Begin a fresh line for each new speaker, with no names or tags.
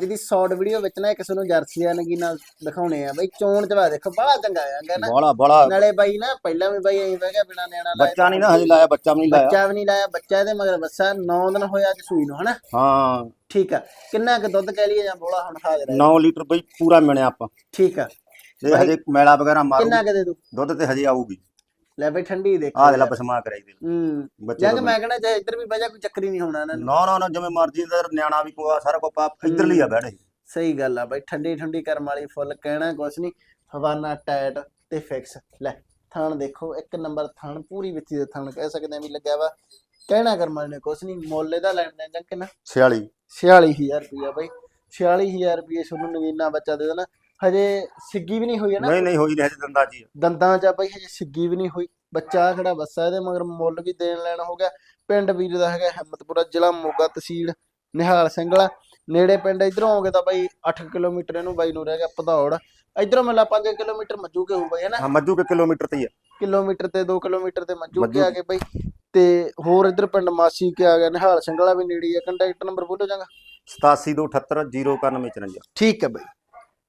ਜਿਹਦੀ short video ਵਿੱਚ ਨਾ ਕਿਸੇ ਨੂੰ ਜਰਸੀਆਂ ਨਗੀ ਨਾਲ ਦਿਖਾਉਣੇ ਆ ਬਈ ਚੋਣ ਚਵਾ ਦੇਖੋ ਬੜਾ ਚੰਗਾ ਆ ਨਾ
ਬੜਾ ਬੜਾ
ਨਾਲੇ ਬਾਈ ਨਾ ਪਹਿਲਾਂ ਵੀ ਬਾਈ ਐਂ ਬਹਿ ਗਿਆ ਬਿਨਾ ਨਿਆਣਾ ਲਾਏ
ਬੱਚਾ ਨਹੀਂ ਨਾ ਹਜੇ ਲਾਇਆ ਬੱਚਾ ਵੀ ਨਹੀਂ ਲਾਇਆ।
ਬੱਚਾ ਵੀ ਨਹੀਂ ਲਾਇਆ ਬੱਚਾ ਇਹਦੇ ਮਗਰ ਬੱਸਾ 9 ਦਿਨ ਹੋਇਆ ਅੱਜ ਸੂਈ ਨੂੰ ਹਨਾ?
ਹਾਂ।
ਠੀਕ ਆ ਕਿੰਨਾ ਕੁ ਦੁੱਧ ਕਹਿ ਲਈਏ ਜਾਂ ਬੋਲਾ ਹੁਣ ਹਾਜ਼ਰ ਹੈ
9 ਲੀਟਰ ਬਈ ਪੂਰਾ ਮਿਣਿਆ ਆਪਾਂ।
ਠੀਕ ਆ।
ਇਹ ਹਜੇ ਮੈਲਾ ਵਗੈਰਾ ਮਾਰੂ
ਕਿੰਨਾ ਕੁ ਦੇ ਦੂ
ਦੁੱਧ ਤੇ ਹਜੇ ਆਊਗੀ।
ਲੈ ਬਈ ਠੰਡੀ ਦੇਖ
ਆਹ ਦੇ ਲਾ ਪਸਮਾ ਕਰਾਈ ਦੇ।
ਹੂੰ।
ਬੱਚੇ
ਜਾਂ ਕਿ
ਦਾ
ਮੈਂ ਕਹਿੰਦਾ ਜੇ ਇੱਧਰ ਵੀ ਬਹਿ ਜਾ ਕੋਈ ਚੱਕਰ ਹੀ ਨਹੀਂ ਹੋਣਾ ਇਹਨਾਂ ਨੂੰ।
ਨਾ ਨਾ ਨਾ ਜਿਵੇਂ ਮਰਜ਼ੀ ਦਾ ਨਿਆਣਾ ਵੀ ਕੋਆ ਸਾਰਾ ਕੋ ਪਾਪ ਇੱਧਰ ਲਈ ਆ ਬੈਠੇ
ਸਹੀ ਗੱਲ ਆ ਬਈ ਠੰਡੀ ਠੰਡੀ ਕਰਮ ਵਾਲੀ ਫੁੱਲ ਕਹਿਣਾ ਕੁਛ ਨਹੀਂ। ਹਵਾਨਾ ਟਾਇਟ ਤੇ ਫਿਕਸ ਲੈ ਥਣ ਦੇਖੋ ਇੱਕ ਨੰਬਰ ਥਣ ਪੂਰੀ ਵਿੱਚੀ ਦੇ ਥਣ ਕਹਿ ਸਕਦੇ ਆ ਵੀ ਲੱਗਿਆ ਵਾ। ਕਹਿਣਾ ਕਰਮ ਵਾਲੇ ਨੇ ਕੁਛ ਨਹੀਂ ਮੁੱਲ ਇਹਦਾ ਲੈਣ ਦੇਣ ਜਾਂ ਕਿੰਨਾ?
46
46000 ਰੁਪਇਆ ਬਈ। 46000 ਰੁਪਏ ਤੁਹਾਨੂੰ ਨਵੀਨਾ ਬੱਚਾ ਦੇ ਦੇਣਾ। ਹਜੇ ਸਿੱਗੀ ਵੀ ਨਹੀਂ ਹੋਈ ਹੈ ਨਾ?
ਨਹੀਂ ਨਹੀਂ ਹੋਈ ਨਹੀਂ ਹਜੇ ਦੰਦਾ ਜੀ
ਦੰਦਾਂ 'ਚ ਆ ਬਈ ਹਜੇ ਸਿੱਗੀ ਵੀ ਨਹੀਂ ਹੋਈ। ਬੱਚਾ ਖੜਾ ਬੱਸਾ ਇਹਦੇ ਮਗਰ ਮੁੱਲ ਵੀ ਦੇਣ ਲੈਣ ਹੋ ਗਿਆ। ਪਿੰਡ ਵੀਰ ਦਾ ਹੈਗਾ ਹਿੰਮਤਪੁਰਾ ਜ਼ਿਲ੍ਹਾ ਮੋਗਾ ਤਹਿਸੀਲ ਨਿਹਾਲ ਸਿੰਘਲਾ ਨੇੜੇ ਪਿੰਡ ਇਧਰੋਂ ਆਓਗੇ ਤਾਂ ਬਾਈ 8 ਕਿਲੋਮੀਟਰ ਇਹਨੂੰ ਬਾਈ ਨੂੰ ਰਹਿ ਗਿਆ ਭਦੌੜ। ਇਧਰੋਂ ਮਿਲਾ 5 ਕਿਲੋਮੀਟਰ ਮੱਜੂ ਕੇ ਬਾਈ ਹੈ ਨਾ?
ਹਾਂ ਮੱਜੂ ਕੇ ਕਿਲੋਮੀਟਰ ਤੇ ਹੀ ਆ।
ਕਿਲੋਮੀਟਰ ਤੇ 2 ਕਿਲੋਮੀਟਰ ਤੇ ਮੱਜੂ ਕੇ ਆ ਗਏ ਬਾਈ। ਤੇ ਹੋਰ ਇਧਰ ਪਿੰਡ ਮਾਸੀ ਕੇ ਆ ਗਿਆ ਨਿਹਾਲ ਸਿੰਘਲਾ ਵੀ ਨੇੜੇ ਹੀ ਆ। ਕੰਟੈਕਟ ਨੰਬਰ ਬੋਲੋ ਜਾਂਗਾ
8728809154
ਠੀਕ ਹੈ ਬਾਈ।